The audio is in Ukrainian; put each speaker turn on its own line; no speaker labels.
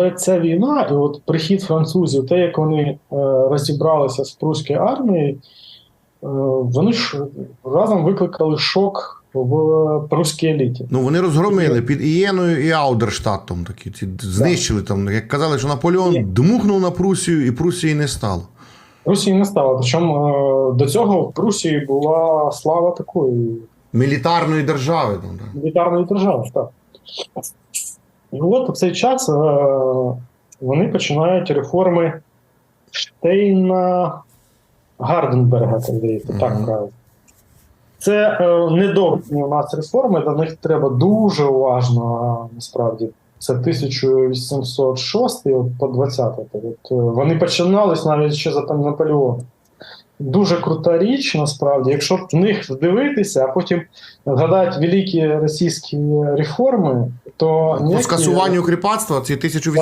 Але ця війна, і от прихід французів, те, як вони е, розібралися з прусською армією, е, вони ж разом викликали шок в прусській еліті.
Ну вони розгромили під Ієною і Аудерштатом такі. Ці знищили там. Як казали, що Наполеон
Ні.
дмухнув на Прусію, і Прусії не стало.
Русії не стало. Причому е, до цього в Прусії була слава такої
Мілітарної держави. Там, да.
мілітарної держави. Так. І от у цей час е, вони починають реформи Штейна Гарденберга, так здається, так правильно. Це е, недовгі у нас реформи, до них треба дуже уважно насправді. Це 1806 от по 20 От, е, вони починались навіть ще за там Наполеона. Дуже крута річ, насправді, якщо в них вдивитися, а потім згадати великі російські реформи, то ніякі-
скасуванню кріпацтва ці 1800